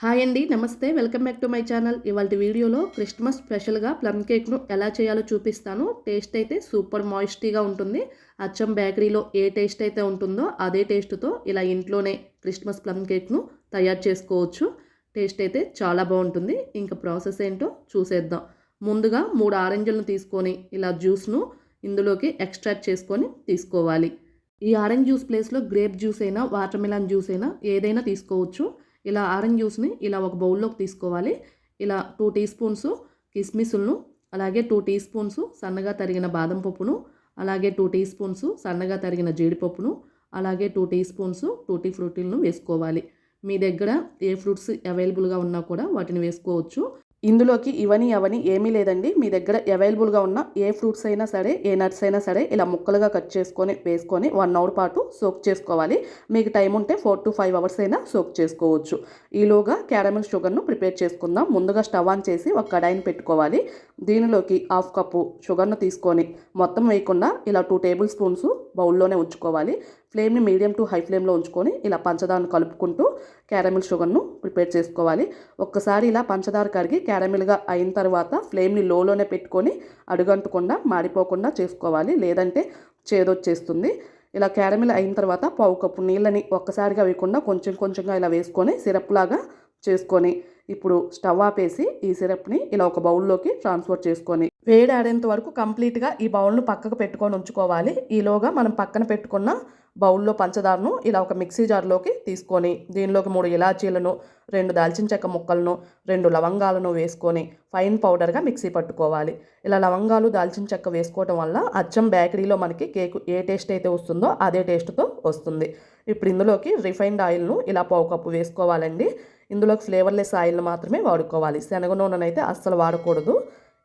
Hi అండి నమస్తే. Welcome back to my channel. ఇవాళ వీడియోలో క్రిస్మస్ స్పెషల్గా ప్లమ్ కేక్ను ఎలా చేయాలో చూపిస్తాను. టేస్ట్ అయితే సూపర్ మాయిస్టీగా ఉంటుంది. అచ్చం బేకరీలో ఏ టేస్ట్ అయితే ఉంటుందో అదే టేస్ట్తో ఇలా ఇంట్లోనే క్రిస్మస్ ప్లమ్ కేక్ను తయారు చేసుకోవచ్చు. టేస్ట్ అయితే చాలా బాగుంటుంది. ఇంకా ప్రాసెస్ ఏంటో చూసేద్దాం. ముందుగా మూడు ఆరెంజ్లను తీసుకొని ఇలా జ్యూస్ను ఇందులోకి ఎక్స్ట్రాక్ట్ చేసుకొని తీసుకోవాలి. ఈ ఆరెంజ్ జ్యూస్ ప్లేస్లో గ్రేప్ జ్యూస్ అయినా వాటర్ మిలాన్ జ్యూస్ అయినా ఏదైనా తీసుకోవచ్చు. ఇలా ఆరెంజ్ జ్యూస్ని ఇలా ఒక బౌల్లోకి తీసుకోవాలి. ఇలా టూ టీ స్పూన్స్ కిస్మిస్లను అలాగే టూ టీ స్పూన్స్ సన్నగా తరిగిన బాదం పప్పును అలాగే టూ టీ స్పూన్స్ సన్నగా తరిగిన జీడిపప్పును అలాగే టూ టీ స్పూన్స్ టూటీ ఫ్రూటీలను వేసుకోవాలి. మీ దగ్గర ఏ ఫ్రూట్స్ అవైలబుల్గా ఉన్నా కూడా వాటిని వేసుకోవచ్చు. ఇందులోకి ఇవని అవని ఏమీ లేదండి. మీ దగ్గర అవైలబుల్గా ఉన్న ఏ ఫ్రూట్స్ అయినా సరే ఏ నట్స్ అయినా సరే ఇలా ముక్కలుగా కట్ చేసుకొని వేసుకొని వన్ అవర్ పాటు సోక్ చేసుకోవాలి. మీకు టైం ఉంటే ఫోర్ టు ఫైవ్ అవర్స్ అయినా సోక్ చేసుకోవచ్చు. ఈలోగా క్యారమిల్ షుగర్ను ప్రిపేర్ చేసుకుందాం. ముందుగా స్టవ్ ఆన్ చేసి ఒక కడాయిని పెట్టుకోవాలి. దీనిలోకి హాఫ్ కప్పు షుగర్ను తీసుకొని మొత్తం వేయకుండా ఇలా టూ టేబుల్ స్పూన్స్ బౌల్లోనే ఉంచుకోవాలి. ఫ్లేమ్ని మీడియం టు హై ఫ్లేమ్లో ఉంచుకొని ఇలా పంచదారను కలుపుకుంటూ క్యారమిల్ షుగర్ను ప్రిపేర్ చేసుకోవాలి. ఒక్కసారి ఇలా పంచదార కరిగి క్యారమిల్గా అయిన తర్వాత ఫ్లేమ్ని లోలోనే పెట్టుకొని అడుగంటకుండా మాడిపోకుండా చేసుకోవాలి. లేదంటే చేదొచ్చేస్తుంది. ఇలా క్యారమిల్ అయిన తర్వాత పావు కప్పు నీళ్ళని ఒక్కసారిగా వేయకుండా కొంచెం కొంచెంగా ఇలా వేసుకొని సిరప్ లాగా చేసుకొని ఇప్పుడు స్టవ్ ఆపేసి ఈ సిరప్ని ఇలా ఒక బౌల్లోకి ట్రాన్స్ఫర్ చేసుకొని వేడి ఆడేంత వరకు కంప్లీట్గా ఈ బౌల్ను పక్కకు పెట్టుకొని ఉంచుకోవాలి. ఈలోగా మనం పక్కన పెట్టుకున్న బౌల్లో పంచదారను ఇలా ఒక మిక్సీ జార్లోకి తీసుకొని దీనిలోకి మూడు ఇలాచీలను రెండు దాల్చిన చెక్క ముక్కలను రెండు లవంగాలను వేసుకొని ఫైన్ పౌడర్గా మిక్సీ పట్టుకోవాలి. ఇలా లవంగాలు దాల్చిన చెక్క వేసుకోవటం వల్ల అచ్చం బేకరీలో మనకి కేక్ ఏ టేస్ట్ అయితే వస్తుందో అదే టేస్ట్తో వస్తుంది. ఇప్పుడు ఇందులోకి రిఫైన్డ్ ఆయిల్ను ఇలా పావు కప్పు వేసుకోవాలండి. ఇందులోకి ఫ్లేవర్లెస్ ఆయిల్ను మాత్రమే వాడుకోవాలి. శనగ నూనెనైతే అస్సలు వాడకూడదు.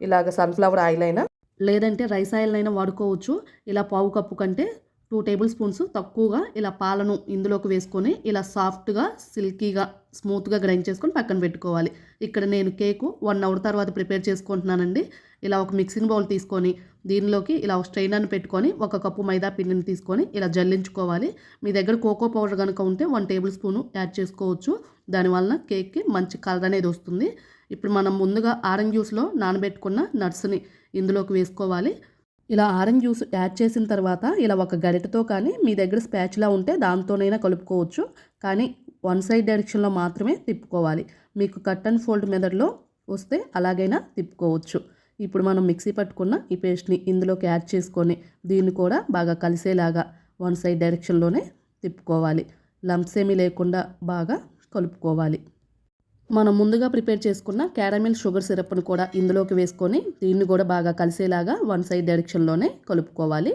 ఇలాగ సన్ఫ్లవర్ ఆయిల్ అయినా? లేదంటే రైస్ ఆయిల్ అయినా వాడుకోవచ్చు. ఇలా పావు కప్పు కంటే టూ టేబుల్ స్పూన్స్ తక్కువగా ఇలా పాలను ఇందులోకి వేసుకొని ఇలా సాఫ్ట్గా సిల్కీగా స్మూత్గా గ్రైండ్ చేసుకొని పక్కన పెట్టుకోవాలి. ఇక్కడ నేను కేకు వన్ అవర్ తర్వాత ప్రిపేర్ చేసుకుంటున్నానండి. ఇలా ఒక మిక్సింగ్ బౌల్ తీసుకొని దీనిలోకి ఇలా ఒక స్ట్రైనర్ని పెట్టుకొని ఒక కప్పు మైదా పిండిని తీసుకొని ఇలా జల్లించుకోవాలి. మీ దగ్గర కోకో పౌడర్ కనుక ఉంటే వన్ టేబుల్ స్పూను యాడ్ చేసుకోవచ్చు. దానివల్ల కేక్కి మంచి కలర్ అనేది వస్తుంది. ఇప్పుడు మనం ముందుగా ఆరెంజ్ జ్యూస్లో నానబెట్టుకున్న నట్స్ని ఇందులోకి వేసుకోవాలి. ఇలా ఆరెంజ్ జ్యూస్ యాడ్ చేసిన తర్వాత ఇలా ఒక గరిటతో కానీ మీ దగ్గర స్పాచ్లా ఉంటే దాంతోనైనా కలుపుకోవచ్చు. కానీ వన్ సైడ్ డైరెక్షన్లో మాత్రమే తిప్పుకోవాలి. మీకు కట్ అండ్ ఫోల్డ్ మెథడ్లో వస్తే అలాగైనా తిప్పుకోవచ్చు. ఇప్పుడు మనం మిక్సీ పట్టుకున్న ఈ పేస్ట్ని ఇందులోకి యాడ్ చేసుకొని దీన్ని కూడా బాగా కలిసేలాగా వన్ సైడ్ డైరెక్షన్లోనే తిప్పుకోవాలి. లంప్స్ ఏమీ లేకుండా బాగా కలుపుకోవాలి. మనం ముందుగా ప్రిపేర్ చేసుకున్న క్యారమిల్ షుగర్ సిరప్ను కూడా ఇందులోకి వేసుకొని దీన్ని కూడా బాగా కలిసేలాగా వన్ సైడ్ డైరెక్షన్లోనే కలుపుకోవాలి.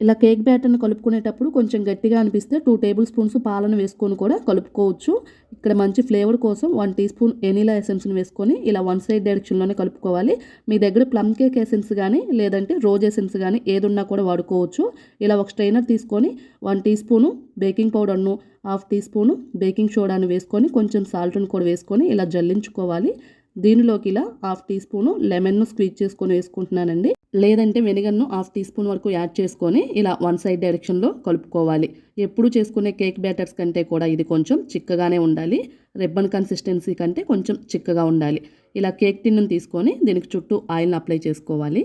ఇలా కేక్ బ్యాటర్ని కలుపుకునేటప్పుడు కొంచెం గట్టిగా అనిపిస్తే టూ టేబుల్ స్పూన్స్ పాలను వేసుకొని కూడా కలుపుకోవచ్చు. ఇక్కడ మంచి ఫ్లేవర్ కోసం వన్ టీ స్పూన్ ఎనీలా ఎసెన్స్ని వేసుకొని ఇలా వన్ సైడ్ డైరెక్షన్లోనే కలుపుకోవాలి. మీ దగ్గర ప్లమ్ కేక్ ఎసెన్స్ కానీ లేదంటే రోజ్ ఎసెన్స్ కానీ ఏదున్నా కూడా వాడుకోవచ్చు. ఇలా ఒక స్ట్రైనర్ తీసుకొని వన్ టీ స్పూను బేకింగ్ పౌడర్ను హాఫ్ టీ స్పూను బేకింగ్ సోడాను వేసుకొని కొంచెం సాల్ట్ను కూడా వేసుకొని ఇలా జల్లించుకోవాలి. దీనిలోకి ఇలా హాఫ్ టీ స్పూను లెమన్ను స్క్వీజ్ చేసుకొని వేసుకుంటున్నానండి. లేదంటే వెనిగర్ను హాఫ్ టీ స్పూన్ వరకు యాడ్ చేసుకొని ఇలా వన్ సైడ్ డైరెక్షన్లో కలుపుకోవాలి. ఎప్పుడు చేసుకునే కేక్ బ్యాటర్స్ కంటే కూడా ఇది కొంచెం చిక్కగానే ఉండాలి. రెబ్బన్ కన్సిస్టెన్సీ కంటే కొంచెం చిక్కగా ఉండాలి. ఇలా కేక్ టిన్ను తీసుకొని దీనికి చుట్టూ ఆయిల్ని అప్లై చేసుకోవాలి.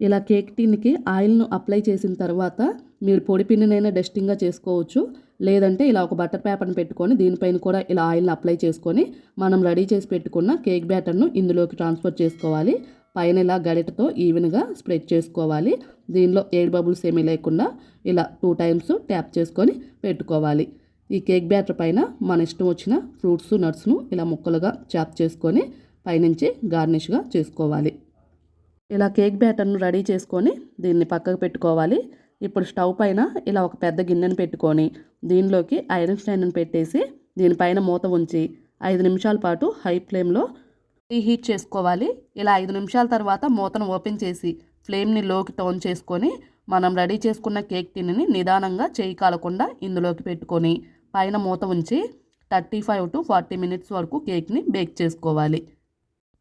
ఇలా కేక్ టిన్కి ఆయిల్ను అప్లై చేసిన తర్వాత మీరు పొడి పిండినైనా డస్టింగ్గా చేసుకోవచ్చు. లేదంటే ఇలా ఒక బటర్ పేపర్ని పెట్టుకొని దీనిపైన కూడా ఇలా ఆయిల్ని అప్లై చేసుకొని మనం రెడీ చేసి పెట్టుకున్న కేక్ బ్యాటర్ను ఇందులోకి ట్రాన్స్ఫర్ చేసుకోవాలి. పైన ఇలా గరిటతో ఈవెన్గా స్ప్రెడ్ చేసుకోవాలి. దీనిలో ఎయిర్ బబుల్స్ ఏమీ లేకుండా ఇలా టూ టైమ్స్ ట్యాప్ చేసుకొని పెట్టుకోవాలి. ఈ కేక్ బ్యాటర్ పైన మన ఇష్టం వచ్చిన ఫ్రూట్స్ నట్స్ను ఇలా ముక్కలుగా చాప్ చేసుకొని పైనుంచి గార్నిష్గా చేసుకోవాలి. ఇలా కేక్ బ్యాటర్ను రెడీ చేసుకొని దీన్ని పక్కకు పెట్టుకోవాలి. ఇప్పుడు స్టవ్ పైన ఇలా ఒక పెద్ద గిన్నెను పెట్టుకొని దీనిలోకి ఐరన్ స్టాండ్ను పెట్టేసి దీనిపైన మూత ఉంచి ఐదు నిమిషాల పాటు హై ఫ్లేమ్లో హీట్ చేసుకోవాలి. ఇలా ఐదు నిమిషాల తర్వాత మూతను ఓపెన్ చేసి ఫ్లేమ్ని లోకి టోన్ చేసుకొని మనం రెడీ చేసుకున్న కేక్ తినిని నిదానంగా చేయి కాలకుండా ఇందులోకి పెట్టుకొని పైన మూత ఉంచి thirty five to forty minutes వరకు కేక్ని బేక్ చేసుకోవాలి.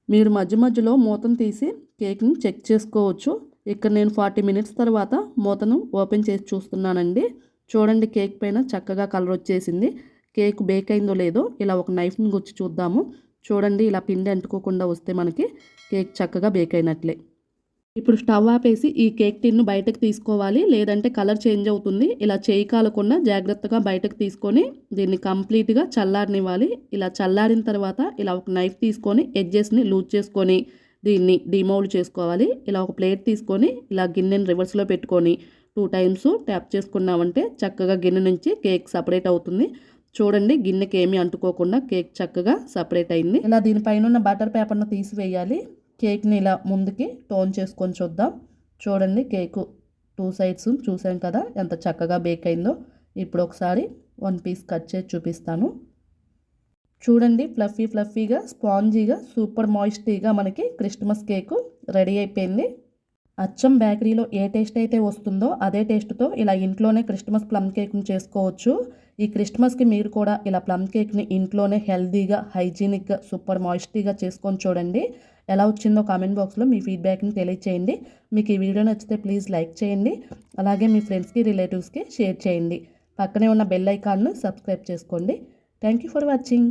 మీరు మధ్య మధ్యలో మూతను తీసి కేక్ని చెక్ చేసుకోవచ్చు. ఇక్కడ నేను ఫార్టీ మినిట్స్ తర్వాత మూతను ఓపెన్ చేసి చూస్తున్నానండి. చూడండి కేక్ పైన చక్కగా కలర్ వచ్చేసింది. కేక్ బేక్ అయిందో లేదో ఇలా ఒక నైఫ్ని గుచ్చి చూద్దాము. చూడండి ఇలా పిండి అంటుకోకుండా వస్తే మనకి కేక్ చక్కగా బేక్ అయినట్లే. ఇప్పుడు స్టవ్ ఆపేసి ఈ కేక్ టిన్ను బయటకు తీసుకోవాలి. లేదంటే కలర్ చేంజ్ అవుతుంది. ఇలా చేయి కాలకుండా జాగ్రత్తగా బయటకు తీసుకొని దీన్ని కంప్లీట్గా చల్లారనివ్వాలి. ఇలా చల్లారిన తర్వాత ఇలా ఒక నైఫ్ తీసుకొని ఎడ్జెస్ని లూజ్ చేసుకొని దీన్ని డిమౌల్డ్ చేసుకోవాలి. ఇలా ఒక ప్లేట్ తీసుకొని ఇలా గిన్నెని రివర్స్లో పెట్టుకొని టూ టైమ్స్ ట్యాప్ చేసుకున్నామంటే చక్కగా గిన్నె నుంచి కేక్ సపరేట్ అవుతుంది. చూడండి గిన్నెకి ఏమీ అంటుకోకుండా కేక్ చక్కగా సపరేట్ అయింది. ఇలా దీనిపైన ఉన్న బటర్ పేపర్ను తీసివేయాలి. కేక్ని ఇలా ముందుకి టోన్ చేసుకొని చూద్దాం. చూడండి కేకు టూ సైడ్స్ చూసాం కదా ఎంత చక్కగా బేక్ అయిందో. ఇప్పుడు ఒకసారి వన్ పీస్ కట్ చేసి చూపిస్తాను. చూడండి ఫ్లఫీ ఫ్లఫీగా స్పాంజీగా సూపర్ మాయిస్టీగా మనకి క్రిస్మస్ కేకు రెడీ అయిపోయింది. అచ్చం బేకరీలో ఏ టేస్ట్ అయితే వస్తుందో అదే టేస్ట్తో ఇలా ఇంట్లోనే క్రిస్మస్ ప్లమ్ కేక్ని చేసుకోవచ్చు. ఈ క్రిస్మస్కి మీరు కూడా ఇలా ప్లమ్ కేక్ని ఇంట్లోనే హెల్తీగా హైజీనిక్గా సూపర్ మాయిస్టీగా చేసుకొని చూడండి. ఎలా వచ్చిందో కామెంట్ బాక్స్లో మీ ఫీడ్బ్యాక్ని తెలియచేయండి. మీకు ఈ వీడియో నచ్చితే ప్లీజ్ లైక్ చేయండి. అలాగే మీ ఫ్రెండ్స్కి రిలేటివ్స్కి షేర్ చేయండి. పక్కనే ఉన్న బెల్ ఐకాన్ను సబ్స్క్రైబ్ చేసుకోండి. Thank you for watching.